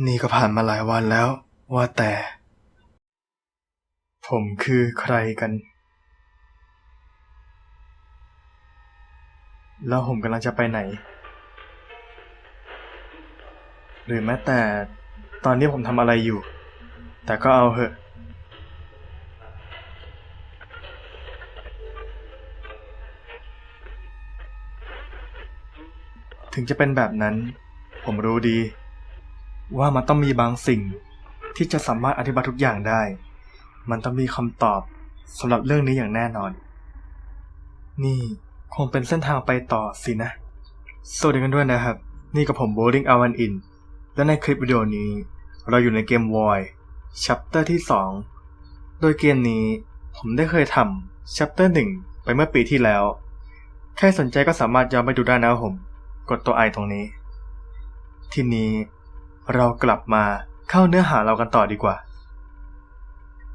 นี่ก็ผ่านมาหลายวันแล้ว ว่าแต่ ผมคือใครกัน แล้วผมกำลังจะไปไหน หรือแม้แต่ตอนนี้ผมทำอะไรอยู่ แต่ก็เอาเหอะถึงจะเป็นแบบนั้น ผมรู้ดี ว่ามันต้องมีบางสิ่งที่จะสามารถอธิบายทุกอย่างได้ มันต้องมีคำตอบสำหรับเรื่องนี้อย่างแน่นอน นี่คงเป็นเส้นทางไปต่อสินะ สวัสดีกันด้วยนะครับ นี่กับผมโบลิ่งอาวันอิน และในคลิปวิดีโอนี้ เราอยู่ในเกม Void Chapter ที่ 2 โดยเกมนี้ผมได้เคยทำ Chapter 1ไปเมื่อปีที่แล้ว ใครสนใจก็สามารถย้อนไปดูได้นะผม กดตัวไอตรงนี้ ทีนี้ เรากลับมาเข้าเนื้อหาเรากันต่อดีกว่า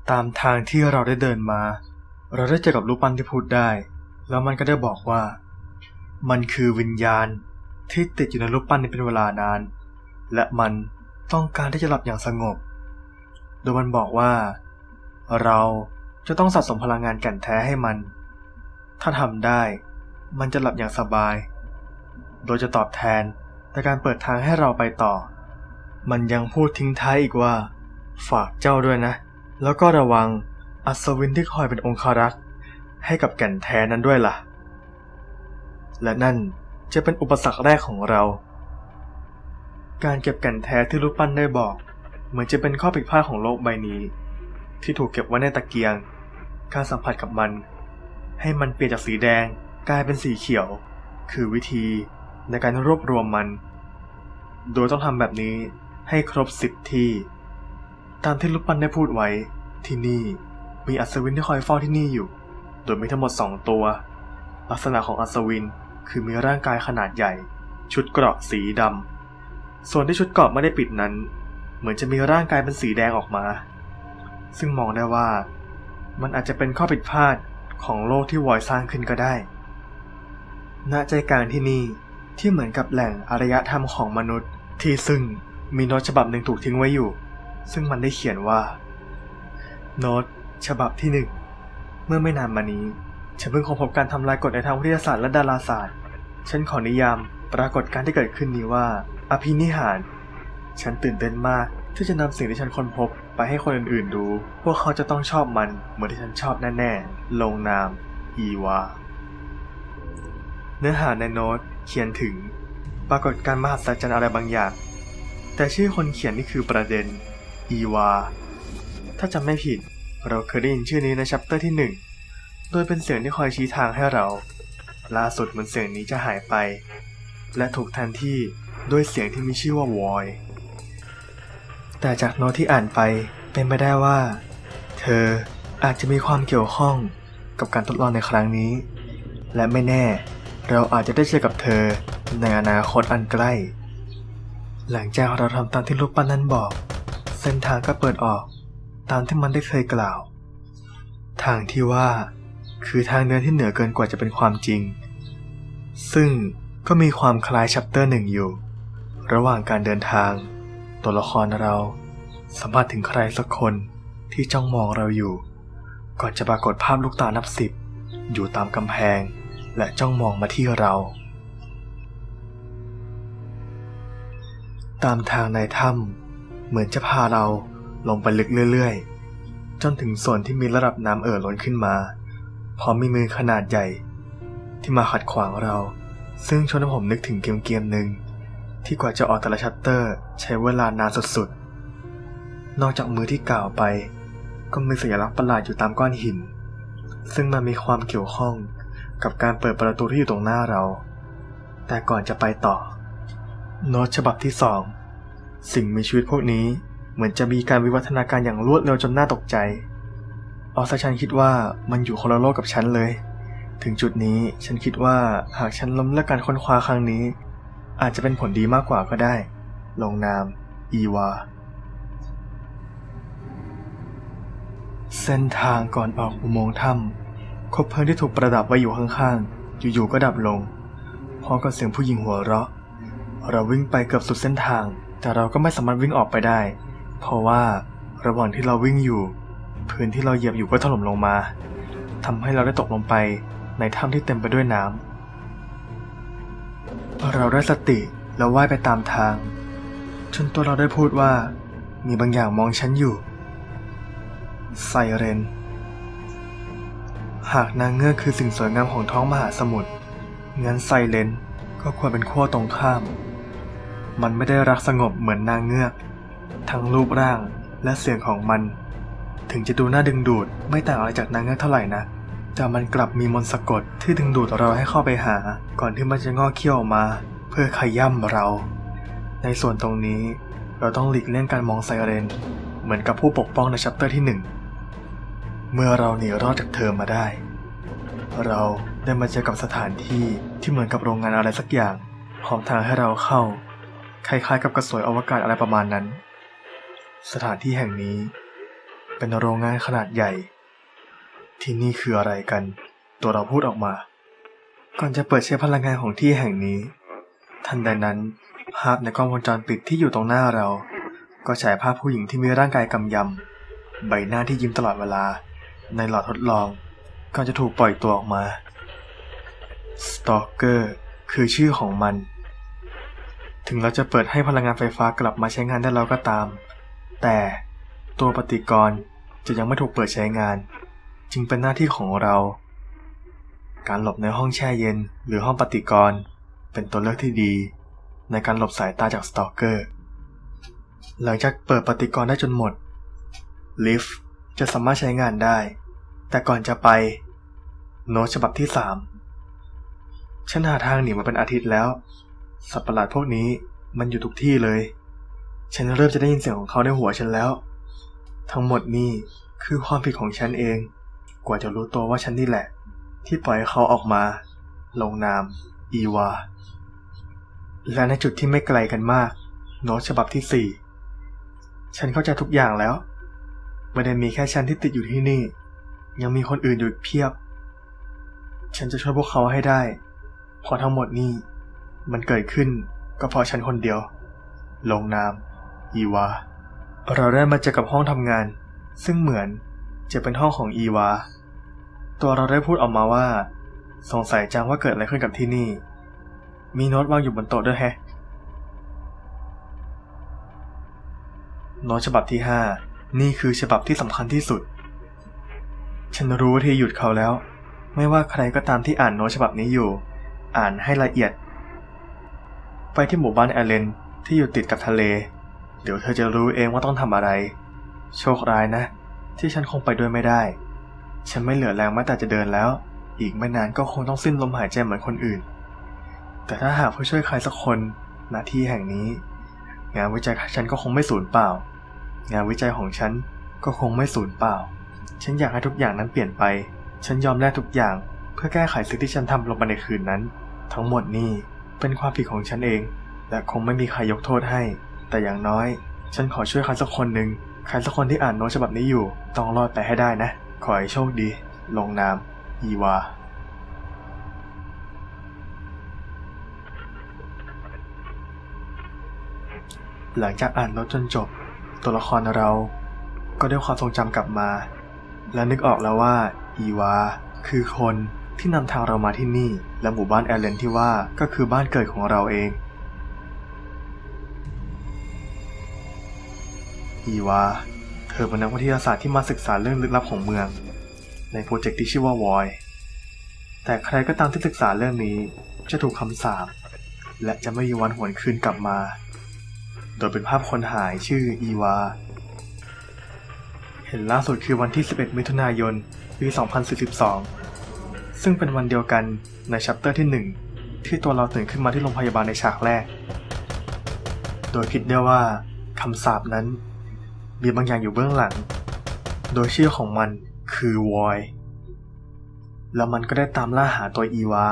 ตามทางที่เราได้เดินมา เราได้เจอกับรูปปั้นที่พูดได้ แล้วมันก็ได้บอกว่า มันคือวิญญาณที่ติดอยู่ในรูปปั้นนี้เป็นเวลานาน และมันต้องการที่จะหลับอย่างสงบ โดยมันบอกว่า เราจะต้องสะสมพลังงานแก่นแท้ให้มัน ถ้าทำได้ มันจะหลับอย่างสบาย โดยจะตอบแทนในการเปิดทางให้เราไปต่อ มันยังพูดทิ้งท้ายอีกว่า ฝากเจ้าด้วยนะ แล้วก็ระวังอัศวินที่คอยเป็นองคารักษ์ให้กับแก่นแท้นั้นด้วยล่ะ และนั่นจะเป็นอุปสรรคแรกของเรา การเก็บแก่นแท้ที่รูปปั้นได้บอก เหมือนจะเป็นข้อผิดพลาดของโลกใบนี้ ที่ถูกเก็บไว้ในตะเกียง การสัมผัสกับมัน ให้มันเปลี่ยนจากสีแดงกลายเป็นสีเขียว คือวิธีในการรวบรวมมัน โดยต้องทำแบบนี้ ให้ครบสิบที่ ตามที่ลูกปั้นได้พูดไว้ ที่นี่มีอัศวินที่คอยเฝ้าที่นี่อยู่ โดยมีทั้งหมดสองตัว ลักษณะของอัศวินคือมีร่างกายขนาดใหญ่ ชุดเกราะสีดำ ส่วนที่ชุดเกราะไม่ได้ปิดนั้น เหมือนจะมีร่างกายเป็นสีแดงออกมา ซึ่งมองได้ว่า มันอาจจะเป็นข้อผิดพลาดของโลกที่วอยสร้างขึ้นก็ได้ ณ ใจกลางที่นี่ที่เหมือนกับแหล่งอารยธรรมของมนุษย์ที่ซึ่ง มีโน้ตฉบับหนึ่งถูกทิ้งไว้อยู่ ซึ่งมันได้เขียนว่า โน้ตฉบับที่หนึ่งเมื่อไม่นานมานี้ ฉันเพิ่งค้นพบการทำลายกฎในทางวิทยาศาสตร์และดาราศาสตร์ ฉันขอนิยามปรากฏการณ์ที่เกิดขึ้นนี้ว่า อภินิหาร ฉันตื่นเต้นมากที่จะนำสิ่งที่ฉันค้นพบไปให้คนอื่นๆดู พวกเขาจะต้องชอบมันเหมือนที่ฉันชอบแน่ๆ ลงนาม อีวา เนื้อหาในโน้ตเขียนถึง ปรากฏการณ์มหัศจรรย์อะไรบางอย่าง แต่ชื่อคนเขียนนี่คือประเด็น อีวา ถ้าจำไม่ผิด เราเคยได้ยินชื่อนี้ในชัปเตอร์ที่หนึ่งโดยเป็นเสียงที่คอยชี้ทางให้เรา ล่าสุดเหมือนเสียงนี้จะหายไป และถูกแทนที่ด้วยเสียงที่มีชื่อว่าวอย แต่จากโน้ตที่อ่านไปเป็นไปได้ว่า เธออาจจะมีความเกี่ยวข้องกับการทดลองในครั้งนี้ และไม่แน่ เราอาจจะได้เจอกับเธอในอนาคตอันใกล้ หลังจากเราทำตามที่รูปปั้นนั้นบอก เส้นทางก็เปิดออก ตามที่มันได้เคยกล่าว ทางที่ว่าคือทางเดินที่เหนือเกินกว่าจะเป็นความจริง ซึ่งก็มีความคล้ายชัปเตอร์หนึ่งอยู่ ระหว่างการเดินทาง ตัวละครเราสัมผัสถึงใครสักคนที่จ้องมองเราอยู่ ก่อนจะปรากฏภาพลูกตานับสิบอยู่ตามกำแพง และจ้องมองมาที่เรา ตามทางในถ้ำเหมือนจะพาเราลงไปลึกเรื่อยๆ จนถึงส่วนที่มีระดับน้ำเอ่อล้นขึ้นมา พร้อมมีมือขนาดใหญ่ ที่มาขัดขวางเรา ซึ่งชวนให้ผมนึกถึงเกมเกมหนึ่งที่กว่าจะออกแต่ละชัตเตอร์ ใช้เวลานานสุดๆ นอกจากมือที่กล่าวไป ก็มีสัญลักษณ์ประหลาดอยู่ตามก้อนหิน ซึ่งมันมีความเกี่ยวข้องกับการเปิดประตูที่อยู่ตรงหน้าเรา แต่ก่อนจะไปต่อ โน้ตฉบับที่สอง สิ่งมีชีวิตพวกนี้เหมือนจะมีการวิวัฒนาการอย่างรวดเร็วจนน่าตกใจ ออสฉันคิดว่ามันอยู่คนละโลกกับฉันเลย ถึงจุดนี้ฉันคิดว่าหากฉันล้มเลิกการค้นคว้าครั้งนี้ อาจจะเป็นผลดีมากกว่าก็ได้ ลงนาม อีวา เส้นทางก่อนออกอุโมงค์ถ้ำคบเพลิงที่ถูกประดับไว้อยู่ข้างๆ อยู่ๆก็ดับลงพร้อมกับเสียงผู้หญิงหัวเราะ เราวิ่งไปเกือบสุดเส้นทาง แต่เราก็ไม่สามารถวิ่งออกไปได้ เพราะว่าระหว่างที่เราวิ่งอยู่ พื้นที่เราเหยียบอยู่ก็ถล่มลงมาทำให้เราได้ตกลงไปในถ้ำที่เต็มไปด้วยน้ำเราได้สติแล้วว่ายไปตามทาง จนตัวเราได้พูดว่า มีบางอย่างมองฉันอยู่ ไซเรน หากนางเงือกคือสิ่งสวยงามของท้องมหาสมุทรงั้นไซเลนก็ควรเป็นขั้วตรงข้าม มันไม่ได้รักสงบเหมือนนางเงือก ทั้งรูปร่างและเสียงของมัน ถึงจะดูน่าดึงดูดไม่ต่างอะไรจากนางเงือกเท่าไหร่นะ แต่มันกลับมีมนต์สะกดที่ดึงดูดเราให้เข้าไปหา ก่อนที่มันจะงอกเขี้ยวออกมา เพื่อขย่ำเรา ในส่วนตรงนี้เราต้องหลีกเลี่ยงการมองไซเรน เหมือนกับผู้ปกป้องในชัปเตอร์ที่หนึ่งเมื่อเราหนีรอดจากเธอมาได้ เราได้มาเจอกับสถานที่ที่เหมือนกับโรงงานอะไรสักอย่างพร้อมทางให้เราเข้า คล้ายๆ กับกระสวยอวกาศอะไรประมาณนั้น สถานที่แห่งนี้ เป็นโรงงานขนาดใหญ่ ที่นี่คืออะไรกัน ตัวเราพูดออกมา ก่อนจะเปิดใช้พลังงานของที่แห่งนี้ ทันใดนั้นภาพในกล้องวงจรปิดที่อยู่ตรงหน้าเรา ก็ฉายภาพผู้หญิงที่มีร่างกายกำยำ ใบหน้าที่ยิ้มตลอดเวลา ในหลอดทดลองก่อนจะถูกปล่อยตัวออกมาสตอกเกอร์คือชื่อของมัน ถึงเราจะเปิดให้พลังงานไฟฟ้ากลับมาใช้งานได้แล้วก็ตาม แต่ตัวปฏิกรณ์จะยังไม่ถูกเปิดใช้งาน จึงเป็นหน้าที่ของเรา การหลบในห้องแช่เย็นหรือห้องปฏิกรณ์เป็นตัวเลือกที่ดี ในการหลบสายตาจากสตอกเกอร์ หลังจากเปิดปฏิกรณ์ได้จนหมดลิฟต์จะสามารถใช้งานได้ แต่ก่อนจะไปโน้ตฉบับที่สามฉันหาทางหนีมาเป็นอาทิตย์แล้ว สัตว์ประหลาดพวกนี้มันอยู่ทุกที่เลย ฉันเริ่มจะได้ยินเสียงของเขาในหัวฉันแล้ว ทั้งหมดนี่คือความผิดของฉันเอง กว่าจะรู้ตัวว่าฉันนี่แหละ ที่ปล่อยเขาออกมา ลงนาม อีวา และในจุดที่ไม่ไกลกันมาก โน้ตฉบับที่สี่ฉันเข้าใจทุกอย่างแล้ว ไม่ได้มีแค่ฉันที่ติดอยู่ที่นี่ ยังมีคนอื่นอยู่เพียบ ฉันจะช่วยพวกเขาให้ได้เพราะทั้งหมดนี้ มันเกิดขึ้นก็เพราะฉันคนเดียว ลงนาม อีวา เราได้มาเจอกับห้องทำงาน ซึ่งเหมือนจะเป็นห้องของอีวา ตัวเราได้พูดออกมาว่า สงสัยจังว่าเกิดอะไรขึ้นกับที่นี่ มีโน้ตวางอยู่บนโต๊ะด้วยแฮะโน้ตฉบับที่ห้านี่คือฉบับที่สำคัญที่สุด ฉันรู้วิธีหยุดเขาแล้ว ไม่ว่าใครก็ตามที่อ่านโน้ตฉบับนี้อยู่ อ่านให้ละเอียด ไปที่หมู่บ้านแอลเลนที่อยู่ติดกับทะเล เดี๋ยวเธอจะรู้เองว่าต้องทำอะไร โชคร้ายนะ ที่ฉันคงไปด้วยไม่ได้ ฉันไม่เหลือแรงแม้แต่จะเดินแล้ว อีกไม่นานก็คงต้องสิ้นลมหายใจเหมือนคนอื่น แต่ถ้าหากผู้ช่วยใครสักคนณที่แห่งนี้ งานวิจัยของฉันก็คงไม่สูญเปล่า งานวิจัยของฉันก็คงไม่สูญเปล่า ฉันอยากให้ทุกอย่างนั้นเปลี่ยนไป ฉันยอมแลกทุกอย่าง เพื่อแก้ไขสิ่งที่ฉันทำลงไปในคืนนั้น ทั้งหมดนี่ เป็นความผิดของฉันเอง และคงไม่มีใครยกโทษให้ แต่อย่างน้อย ฉันขอช่วยใครสักคนหนึ่งใครสักคนที่อ่านโน้ตฉบับนี้อยู่ ต้องรอดไปให้ได้นะ ขอให้โชคดี ลงนามอีวา หลังจากอ่านโน้ตจนจบ ตัวละครเรา ก็ได้ความทรงจำกลับมา และนึกออกแล้วว่าอีวา คือคน ที่นำทางเรามาที่นี่ และหมู่บ้านแอลเลนที่ว่าก็คือบ้านเกิดของเราเองอีวา เธอเป็นนักวิทยาศาสตร์ที่มาศึกษาเรื่องลึกลับของเมือง ในโปรเจกต์ที่ชื่อว่าวอย แต่ใครก็ตามที่ศึกษาเรื่องนี้จะถูกคำสาปและจะไม่มีวันหวนคืนกลับมา โดยเป็นภาพคนหายชื่ออีวา เห็นล่าสุดคือวันที่ 11 มิถุนายน ปี 2042 ซึ่งเป็นวันเดียวกันในชัปเตอร์ที่ 1 ที่ตัวเราตื่นขึ้นมาที่โรงพยาบาลในฉากแรก โดยคิดได้ว่าคำสาปนั้น มีบางอย่างอยู่เบื้องหลัง โดยชื่อของมันคือวอยแล้วมันก็ได้ตามล่าหาตัวอีวา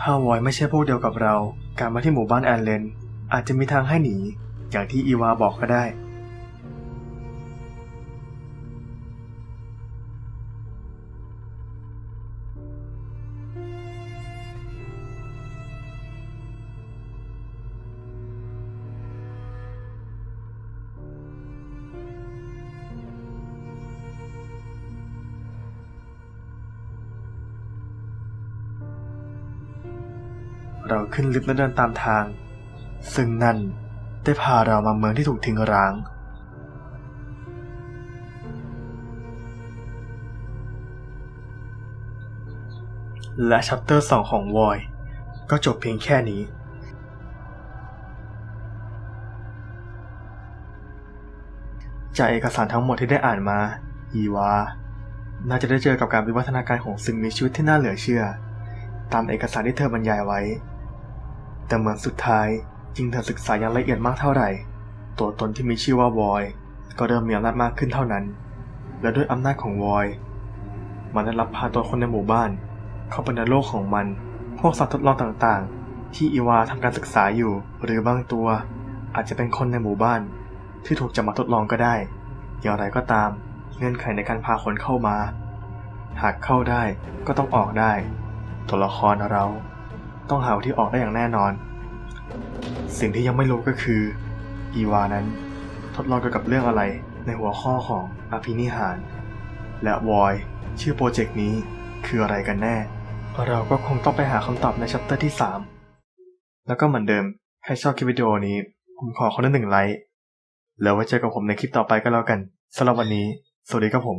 ถ้าวอยไม่ใช่พวกเดียวกับเรา การมาที่หมู่บ้านแอนเลน อาจจะมีทางให้หนี อย่างที่อีวาบอกก็ได้ เราขึ้นลิฟต์และเดินตามทาง ซึ่งนั่นได้พาเรามาเมืองที่ถูกทิ้งร้าง และชัปเตอร์ 2 ของวอยก็จบเพียงแค่นี้ จากเอกสารทั้งหมดที่ได้อ่านมา อีวา น่าจะได้เจอกับการวิวัฒนาการของสิ่งมีชีวิตที่น่าเหลือเชื่อ ตามเอกสารที่เธอบรรยายไว้ แต่เหมือนสุดท้ายยิ่งเธอศึกษาอย่างละเอียดมากเท่าไหร่ ตัวตนที่มีชื่อว่าวอยก็เริ่มมีอำนาจมากขึ้นเท่านั้น และด้วยอำนาจของวอย มันได้รับพาตัวคนในหมู่บ้าน เข้าไปในโลกของมัน พวกสัตว์ทดลองต่างๆ ที่อีวาทำการศึกษาอยู่ หรือบางตัว อาจจะเป็นคนในหมู่บ้าน ที่ถูกจับมาทดลองก็ได้ อย่างไรก็ตาม เงื่อนไขในการพาคนเข้ามา หากเข้าได้ก็ต้องออกได้ ตัวละครเรา ต้องหาวิธีออกได้อย่างแน่นอน สิ่งที่ยังไม่รู้ก็คือ อีวานั้น ทดลองเกี่ยวกับเรื่องอะไรในหัวข้อของอภินิหาร และวอยชื่อโปรเจกต์นี้คืออะไรกันแน่ เราก็คงต้องไปหาคำตอบในชัปเตอร์ที่ 3 แล้วก็เหมือนเดิมใครชอบคลิปวิดีโอนี้ ผมขอคนละหนึ่งไลค์แล้วไว้เจอกับผมในคลิปต่อไปก็แล้วกันสำหรับวันนี้ สวัสดีครับผม